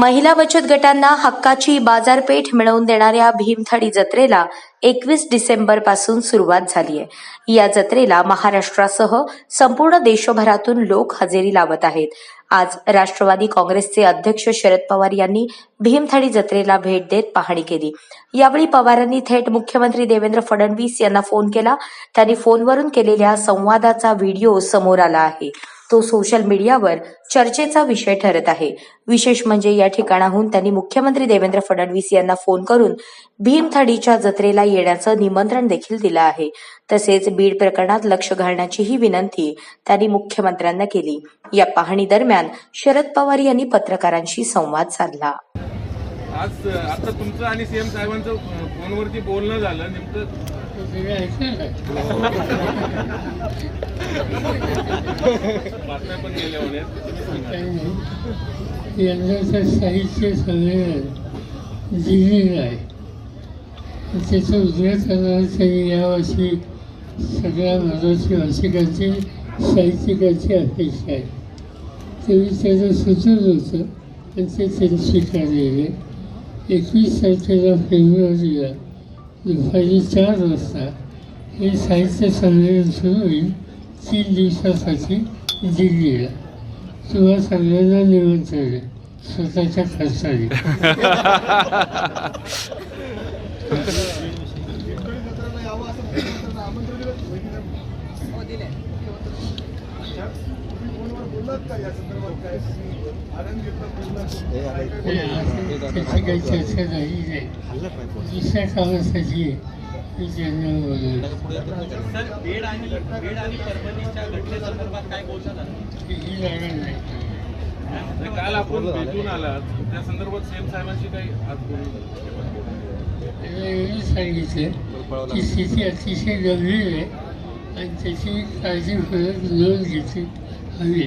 महिला बचत गटांना हक्काची बाजारपेठ मिळवून देणाऱ्या भीमथडी जत्रेला एकवीस डिसेंबरपासून सुरुवात झाली आहे. या जत्रेला महाराष्ट्रासह संपूर्ण देशभरातून लोक हजेरी लावत आहेत. आज राष्ट्रवादी काँग्रेसचे अध्यक्ष शरद पवार यांनी भीमथडी जत्रेला भेट देत पाहणी केली. यावेळी पवारांनी थेट मुख्यमंत्री देवेंद्र फडणवीस यांना फोन केला. त्यांनी फोनवरून केलेल्या संवादाचा व्हिडिओ समोर आला आहे. तो सोशल मीडियावर चर्चेचा विषय ठरत आहे. विशेष म्हणजे या ठिकाणाहून त्यांनी मुख्यमंत्री देवेंद्र फडणवीस यांना फोन करून भीमथडीच्या जत्रेला येण्याचं निमंत्रण देखील दिलं आहे. तसेच बीड प्रकरणात लक्ष घालण्याचीही विनंती त्यांनी मुख्यमंत्र्यांना केली. या पाहणी दरम्यान शरद पवार यांनी पत्रकारांशी संवाद साधला. आज आता तुमचं आणि सीएम साहेबांचं फोनवरती बोलणं झालं नेमकं बातम्या पण गेल्या होण्यात. तुम्ही साहित्य संमेलन दिल्लीला आहे त्याचं उद्घाटनाला त्यांनी यावर्षी सगळ्या महत्वाची भाषिकांची साहित्यिकांची अपेक्षा आहे. तरी त्याचं सुचत होतं आणि ते त्यांनी स्वीकारलेले. एकवीस तारखेला फेब्रुवारीला दुपारी चार वाजता हे साहित्य संमेलन सुरू होईल. तीन दिवसासाठी दिल्लीला. तुम्हा सगळ्यांना निमंत्रण आहे स्वतःच्या खर्चाने काही चर्चा दुसऱ्या कामासाठी मी बोलतात ही नाही. काल आपण भेटून आलात. त्या संदर्भात सीएम साहेबांशी काही आज एवढं सांगितलं की स्थिती अतिशय गंभीर आहे आणि त्याची काळजीपूर्वक नोंद घेतली हवी